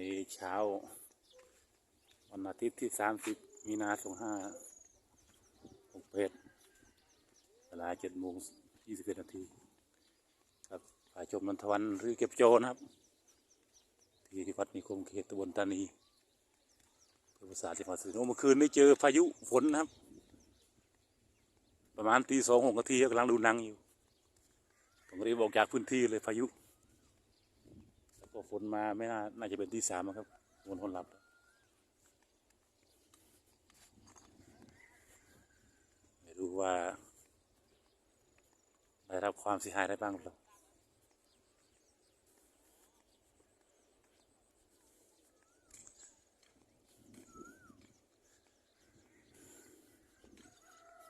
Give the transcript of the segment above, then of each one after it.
นี้เช้า วันอาทิตย์ที่สามสิบมีนาสองห้าหกเป็ดเวลาเจ็ดโมงยี่สิบเอ็ดนาทีครับฝ่ายชมนันทวันหรือเก็บโจนะครับ ที่ที่วัดนิคมเขตตำบลตานีภอภาษาจังหวัดสุรินทร์เมื่อคืนนี้เจอพายุฝนนะครับ ประมาณตีสองหกนาทีกำลังดูนังอยู่ผมรีบบอกจากพื้นที่เลยพายุ ฝนมาไม่น่า น่าจะเป็นที่สามครับวนคนหลับ ไม่รู้ว่า ได้รับความเสียหายได้บ้างหรือเปล่า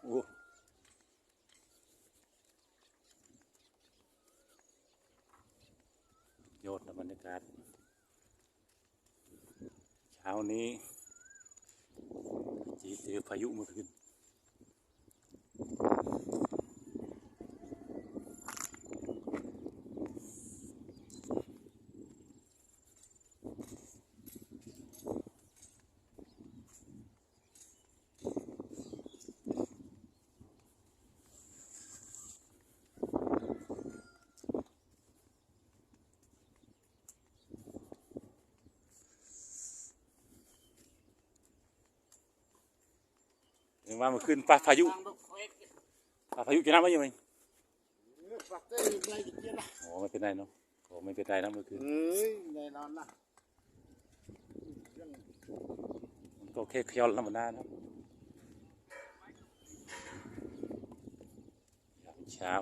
โอ้ยอดนะบรรยากาศ เช้านี้จีเจอพายุเมื่อคืน ว่าเมื่อคืนปลาพายุปลาพายุจะน้ำไหมยังไงปักเต้ยไม่ได้กินนะโอ้ไม่เป็นไรเนาะโอ้ไม่เป็นไรนะเมื่อคืนเฮ้ยแน่นอนนะมันก็แค่เคี้ยวธรรมดานะยามเช้า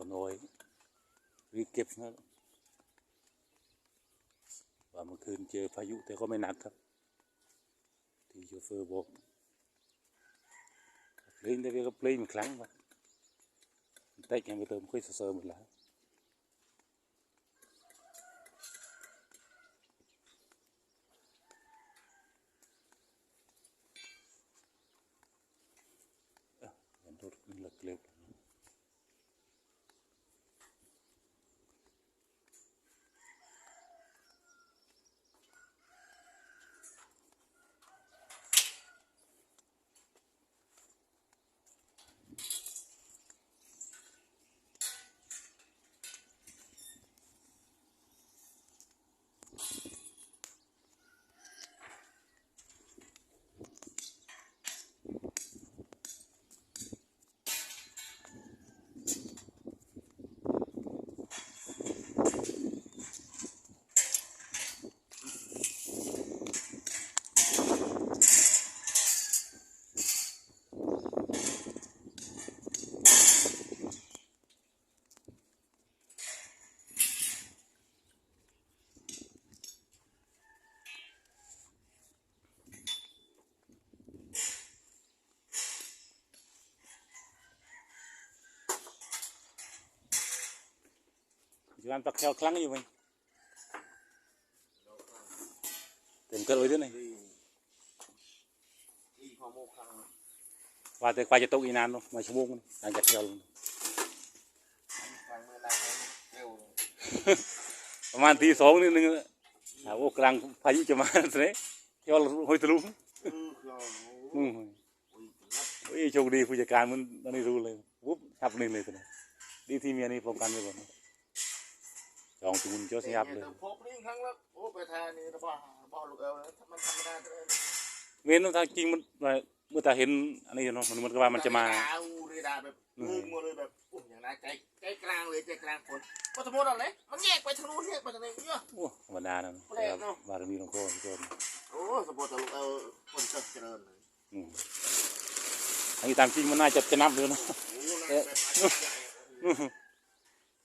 นคนโอยรีบเก็บนะว่าเมื่อคืนเจอพายุแต่ก็ไม่หนักครับ ที่โชเฟอร์บอกเพลงได้เรียกว่าเพลงครั้งวะแต่ยังไปเติมค่อยเสริมหมดแล้วเอ้าเห็นรถขึ้นเล็กๆ อยู่อันปักแถวครั้งอยู่ไหมเต็มเกิดไว้ด้วยนี่ ดีอีพอโมคัง ว่าแต่กว่าจะตกอีกนานเนาะมาชั่ว โมงนึงหลังจากแถวลงฟังเมื่อไรเร็วประมาณทีสองนิดนึงอะถาว่ากลางพายุจะมาสิแถวห้อยทะลุเออคืออืมโอ้ยรับโอ้ยโชคดีผู้จัดการมันตอนนี้รู้เลยปุ๊บทับหนึ่งเลยตัวนี้ดีที่เมียนี่ป้องกันไว้ก่อน จองตูนเจ้าสยับเลยพบนี่ครั้งแล้วโอ้ไปทานนี่นะบ้าบ้าลูกเอวมันธรรมดาเลยเว้นถ้าจริงมันเมื่อตาเห็นอันนี้เนาะมันมันก็ว่ามันจะมาอูเรดาแบบงงมาเลยแบบโอ้ยอย่างนั้นใจใจกลางเลยใจกลางฝนพอสมมติอะไรมันแยกไปทางนู้นแยกไปทางนี้เยอะโอ้ธรรมดานะแปลกเนอะบารมีหลวงพ่อทุกคนโอ้สมมติลูกเอวคนเจริญเลยอืมอันนี้ตามจริงมันน่าจะจะนับเลยนะโอ้น่าแบบใหญ่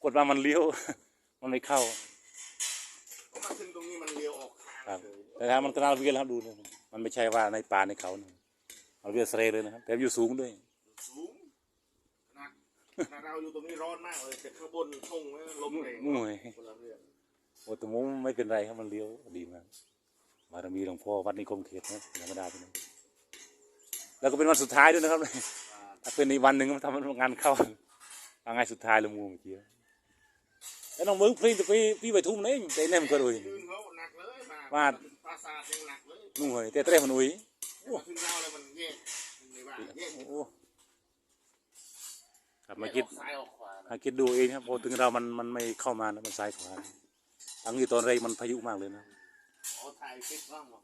กดว่ามันเลี้ยว มันไม่เข้าก็มาถึงตรงนี้มันเลี้ยวออกครัทางบเลยแต่ถ้ามันกระนาเวียนแล้วดูเลยมันไม่ใช่ว่าในป่าในเขานะเอาเรือเสเรเลยนะครับแต่อยู่สูงด้วยสูงหนักขนาดเราอยู่ตรงนี้ร้อนมากเลยแต่ข้างบนทุ่งไว้ลมแรงโอ้ยคนละเรื่องโอ้แตมุมไม่เป็นไรครับมันเลี้ยวดีมากบารมีหลวงพ่อวัดนิคมเขตนะธรรมดาไปเลยแล้วก็เป็นวันสุดท้ายด้วยนะครับถ้าเป็นอีกวันหนึ่งมันทำงานเข้าทางไงสุดท้ายละมูเมื่อกี้ แล้วน้องมึงพริ้งจะไปพี่ไปทุ่มนี่แต่เนี่ยมันก็เลยยืนเขาหนักเลยมาว่าปราสาทยังหนักเลยนุ่งเลยแต่เต้มันอุ้ยมาถึงเราเลยมันแยกมันไม่ว่าแยกโอ้กลับมาคิดออกซ้ายออกขวานะมาคิดดูเองครับพอถึงเรามันมันไม่เข้ามานะมันซ้ายขวาทั้งที่ตอนแรกมันพายุมากเลยนะอ๋อถ่ายคลิปบ้างเหรอ